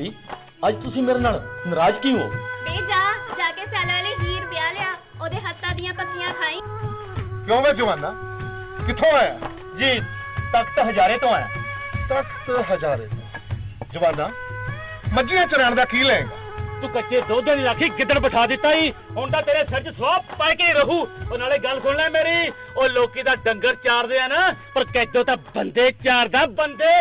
ਭਾਬੀ ਅੱਜ ਤੁਸੀਂ ਮੇਰੇ ਨਾਲ ਨਾਰਾਜ਼ ਕਿਉਂ ਹੋ? ਵੇ ਜਾ ਜਾ ਕੇ ਸੈਲ ਵਾਲੇ ਹੀਰ ਵਿਆਹ ਲਿਆ ਉਹਦੇ ਹੱਥਾਂ ਦੀਆਂ ਪੱਕੀਆਂ ਖਾਈ। ਕਿਉਂ ਵੇ ਜਵਾਨਾ? ਕਿੱਥੋਂ ਆਇਆ? ਜੀ ਤਖਤ ਹਜ਼ਾਰੇ ਤੋਂ ਆਇਆ। ਤਖਤ ਹਜ਼ਾਰੇ ਜਵਾਨਾ ਮੱਝੀਆਂ ਚਰਾਣ ਦਾ ਕੀ ਲਏਗਾ ਤੂੰ ਕੱਚੇ ਦੁੱਧ ਦੀ ਰਾਖੀ ਗਿੱਦੜ ਬਿਠਾ ਦਿੱਤਾ ਈ। ਹੁਣ ਤਾਂ ਤੇਰੇ ਸਿਰ 'ਚ ਸਵਾਹ ਪਾ ਕੇ ਹੀ ਰਹੂ। ਉਹ ਨਾਲੇ ਗੱਲ ਸੁਣ ਲੈ ਮੇਰੀ। ਉਹ ਲੋਕੀ ਦਾ ਡੰਗਰ ਚਾਰਦੇ ਆ ਨਾ ਪਰ ਕੈਦੋ ਤਾਂ ਬੰਦੇ ਚਾਰਦਾ ਬੰਦੇ।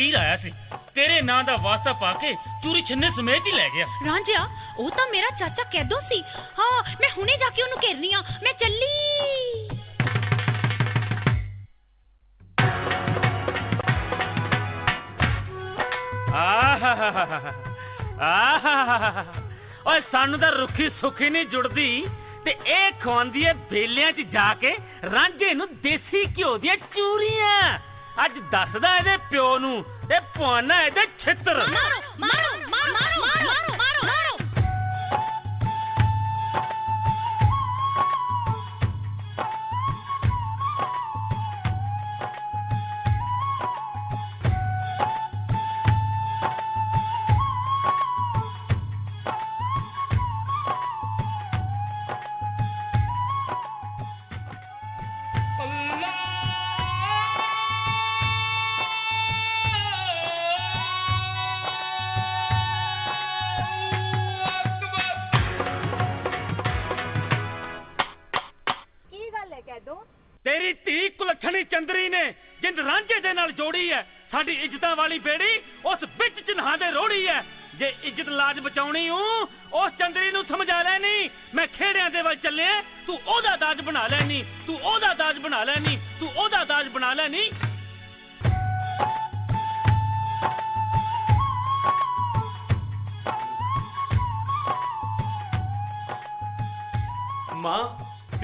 ਫਕੀਰ ਆਇਆ ਸੀ? ਤੇਰੇ ਨਾਂ ਦਾ ਵਾਸਤਾ ਪਾ ਕੇ ਚੂਰੀ ਛੰਨੇ ਸਮੇਤ ਹੀ ਲੈ ਗਿਆ। ਰਾਂਝਿਆ ਉਹ ਤਾਂ ਮੇਰਾ ਚਾਚਾ ਕੈਦੋਂ ਸੀ? ਹਾਂ ਮੈਂ ਹੁਣੇ ਜਾ ਕੇ ਉਹਨੂੰ ਘੇਰਨੀ ਆ। ਮੈਂ ਚੱਲੀ। ਆਹਾਹਾਹਾ ਆਹਾਹਾਹਾ ਓਏ ਸਾਨੂੰ ਤਾਂ ਰੁੱਖੀ ਸੁੱਖੀ ਨਹੀਂ ਜੁੜਦੀ ਤੇ ਇਹ ਖਵਾਉਂਦੀ ਏ ਬੇਲਿਆਂ 'ਚ ਜਾ ਕੇ ਰਾਂਝੇ ਨੂੰ ਦੇਸੀ ਘਿਓ ਦੀਆਂ ਚੂਰੀਆਂ ਅੱਜ ਦੱਸਦਾ ਇਹਦੇ ਪਿਓ ਨੂੰ ਤੇ ਪਵਾਨਾ ਇਹਦੇ ਛਿੱਤਰ। ਮਾਰੋ ਮਾਰੋ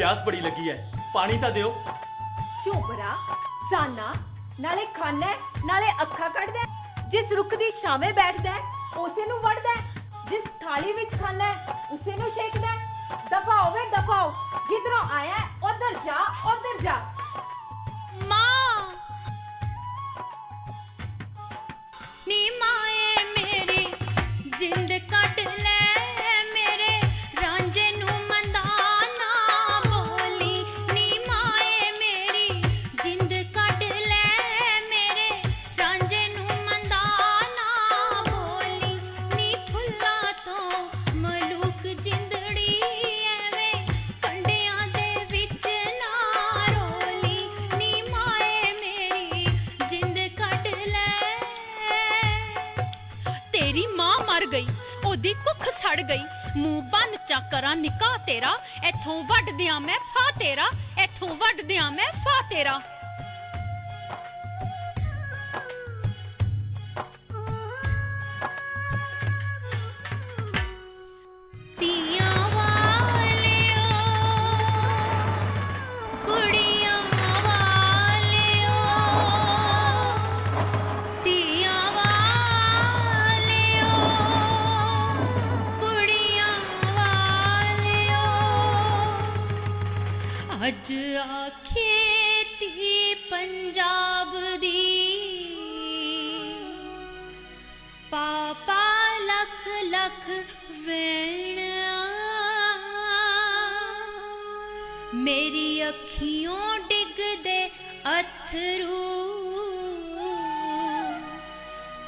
ਪਿਆਸ ਬੜੀ ਲੱਗੀ ਹੈ ਪਾਣੀ ਤਾਂ ਦਿਓ ਝੂਬਰਾ ਸਾਨਾ ਨਾਲੇ ਖਾਣਾ ਹੈ, ਨਾਲੇ ਅੱਖਾਂ ਕੱਢਦਾ ਹੈ। ਜਿਸ ਰੁੱਖ ਦੀ ਛਾਵੇਂ ਬੈਠਦਾ ਹੈ, ਉਸੇ ਨੂੰ ਵੜਦਾ ਹੈ। ਜਿਸ ਥਾਲੀ ਵਿੱਚ ਖਾਣਾ ਹੈ, ਉਸੇ ਨੂੰ ਛੇਕਦਾ ਹੈ। ਦਫਾ ਹੋਵੇ ਦਫਾ ਹੋ ਜਿੱਧਰੋਂ ਆਇਆ ਹੈ, ਉੱਧਰ ਜਾ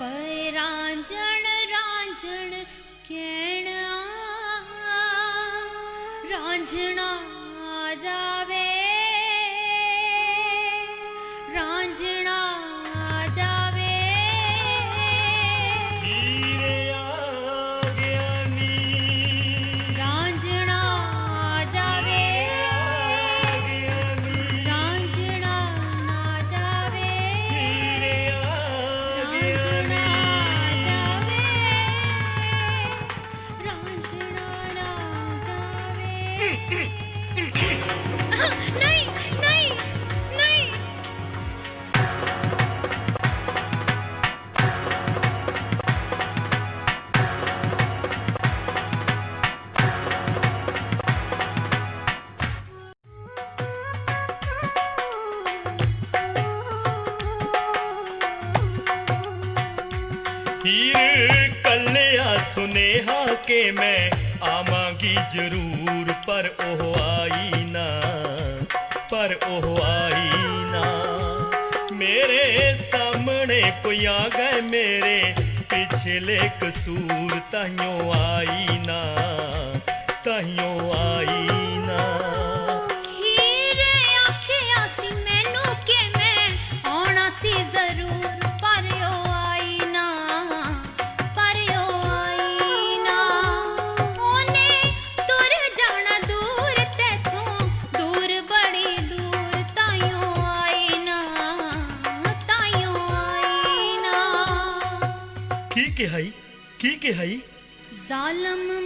परि रञ्जण केण केणा ਜਾਵੇ ਨਹੀਂ। ਪਿਛਲੇ ਕਸੂਰ ਤਾਈਓ ਆਈ ਨਾ ਤਾਈਓ ਆਈ ਕੀ ਕੀ ਕਿਹਾ ਜ਼ਾਲਮ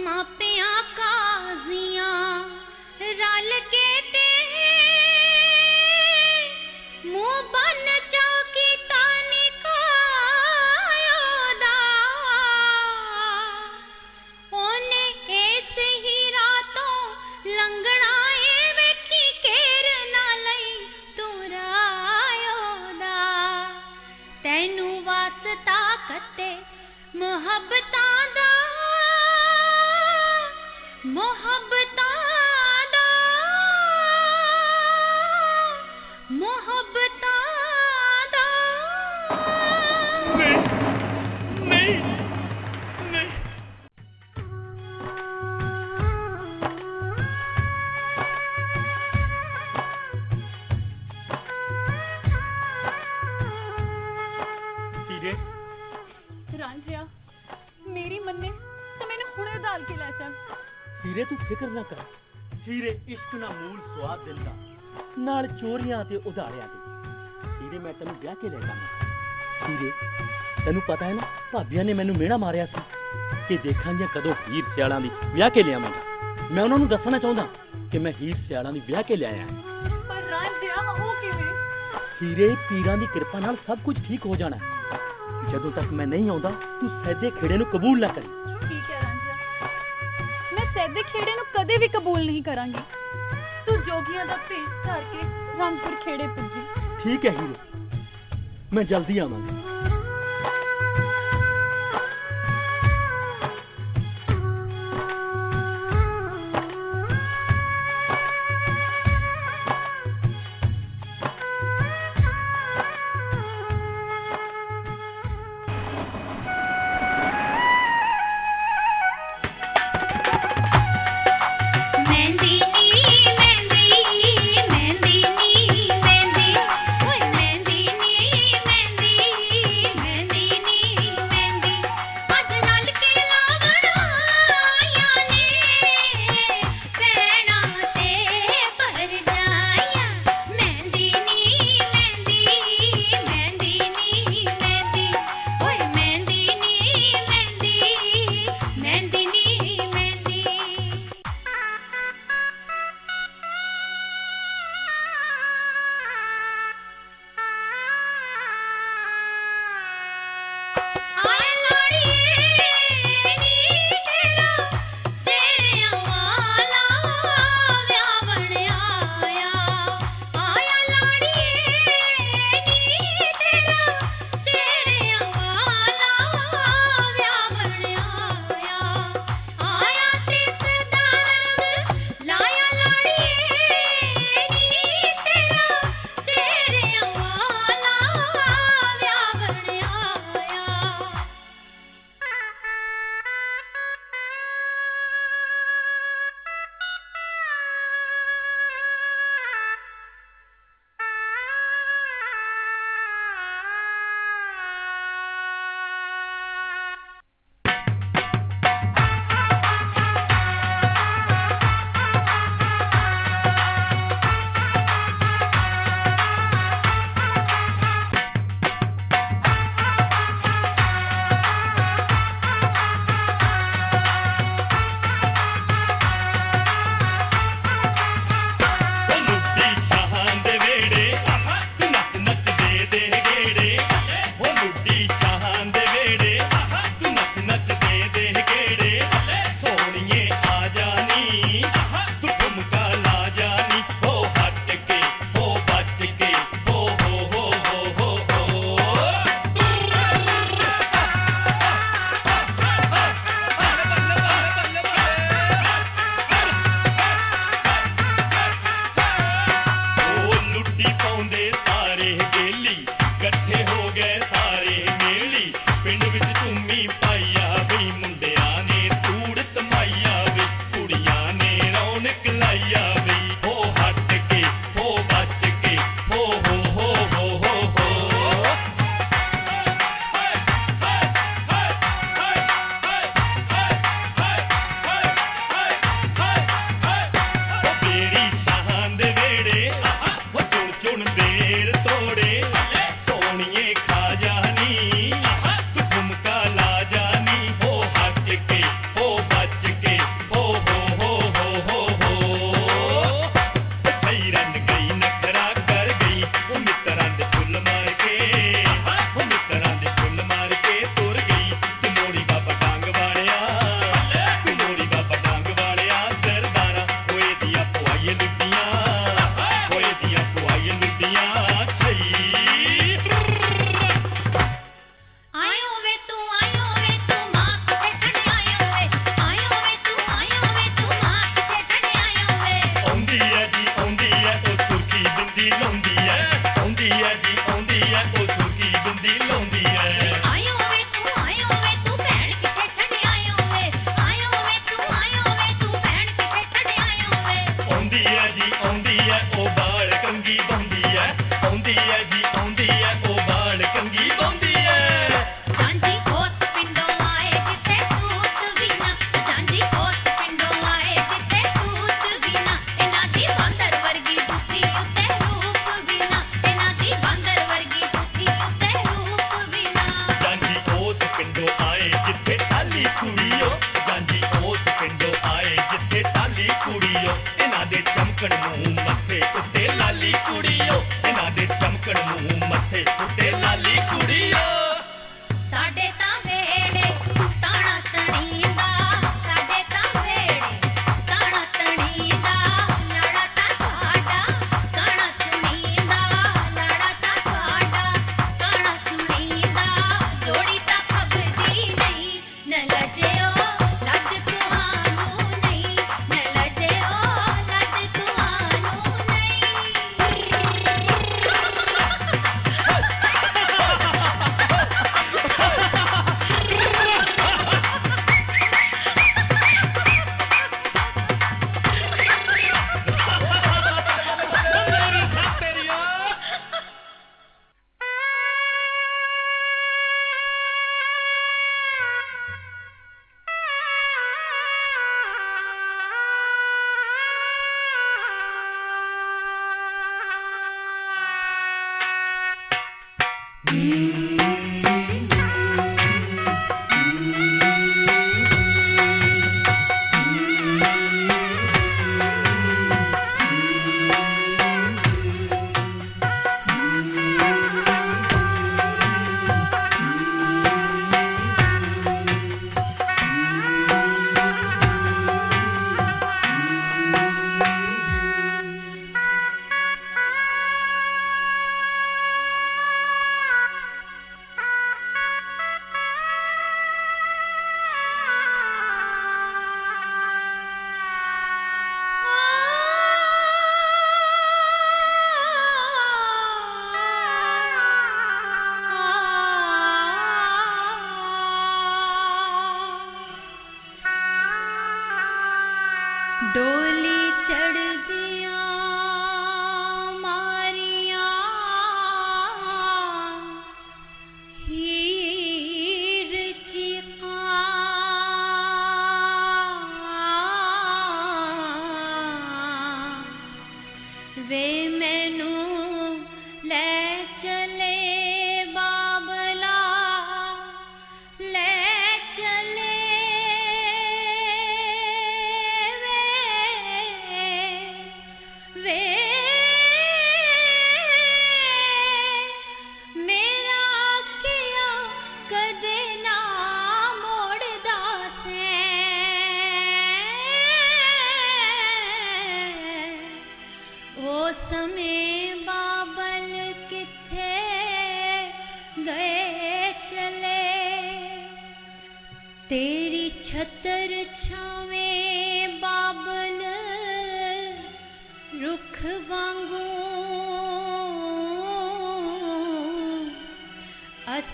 ਹੀਰੇ ਤੂੰ ਫਿਕਰ ਨਾ ਕਰ। ਹੀਰੇ ਇਸ਼ਕ ਨਾ ਮੂਲ ਸਵਾਦ ਦਿੰਦਾ ਨਾਲ ਚੋਰੀਆਂ ਤੇ ਉਧਾਰਿਆਂ ਤੇ ਹੀਰੇ ਮੈਂ ਤੈਨੂੰ ਵਿਆਹ ਕੇ ਲੈ ਜਾਵਾਂ ਹੀਰੇ ਤੈਨੂੰ ਪਤਾ ਹੈ ਨਾ ਭਾਬੀਆਂ ਨੇ ਮੈਨੂੰ ਮਿਹਣਾ ਮਾਰਿਆ ਸੀ ਕਿ ਦੇਖਾਂਗੇ ਕਦੋਂ ਹੀਰ ਸਿਆਲਾਂ ਦੀ ਵਿਆਹ ਕੇ ਲਿਆਵਾਂਗਾ ਮੈਂ ਉਹਨਾਂ ਨੂੰ ਦੱਸਣਾ ਚਾਹੁੰਦਾ ਕਿ ਮੈਂ ਹੀਰ ਸਿਆਲਾਂ ਦੀ ਵਿਆਹ ਕੇ ਲਿਆਇਆ ਪਰ ਰਾਂਝਿਆ ਉਹ ਕਿਵੇਂ? ਹੀਰੇ ਪੀਰਾਂ ਦੀ ਕਿਰਪਾ ਨਾਲ ਸਭ ਕੁਝ ਠੀਕ ਹੋ ਜਾਣਾ। ਜਦੋਂ ਤੱਕ ਮੈਂ ਨਹੀਂ ਆਉਂਦਾ ਤੂੰ ਸੈਦੇ ਖੇੜੇ ਨੂੰ ਕਬੂਲ ਨਾ ਕਰੀ। ਮੈਂ ਖੇੜੇ ਨੂੰ ਕਦੇ ਵੀ ਕਬੂਲ ਨਹੀਂ ਕਰਾਂਗੀ। ਤੂੰ ਜੋਗੀਆਂ ਦਾ ਭੇਸ ਧਾਰ ਕੇ ਰੰਗਪੁਰ ਖੇੜੇ ਪੁੱਜੀ। ਠੀਕ ਹੈ ਹੀਰੇ। ਮੈਂ ਜਲਦੀ ਆਵਾਂਗਾ। out there.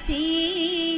see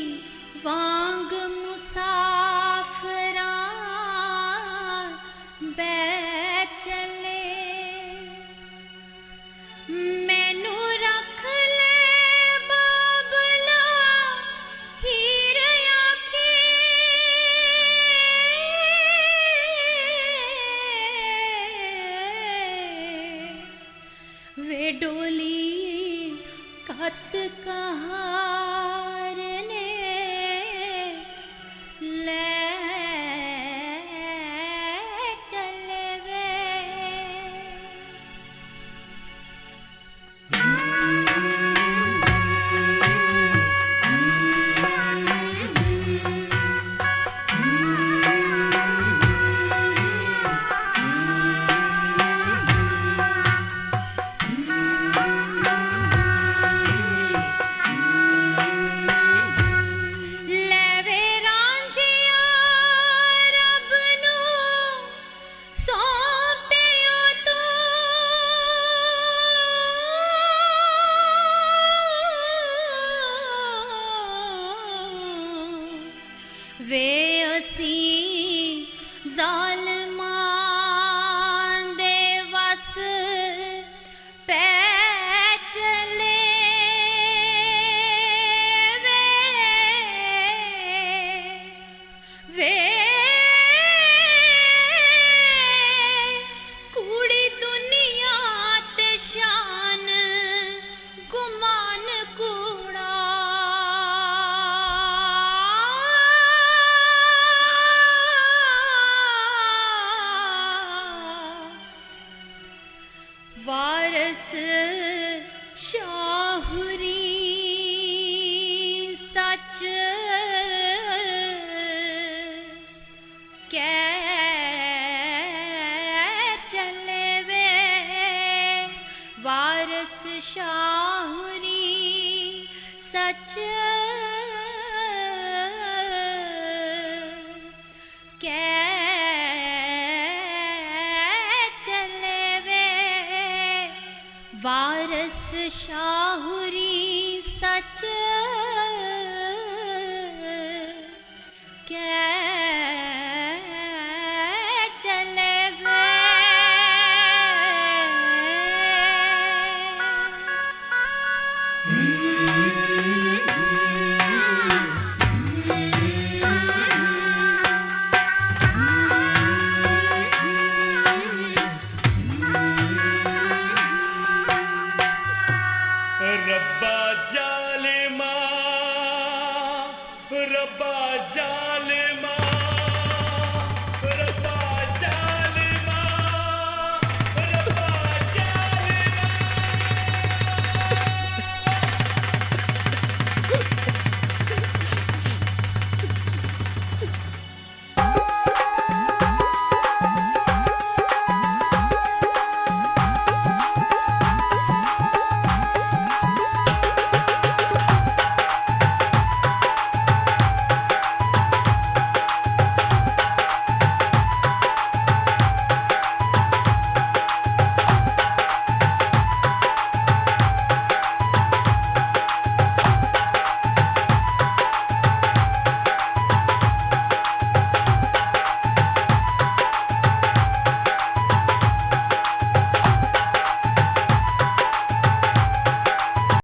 see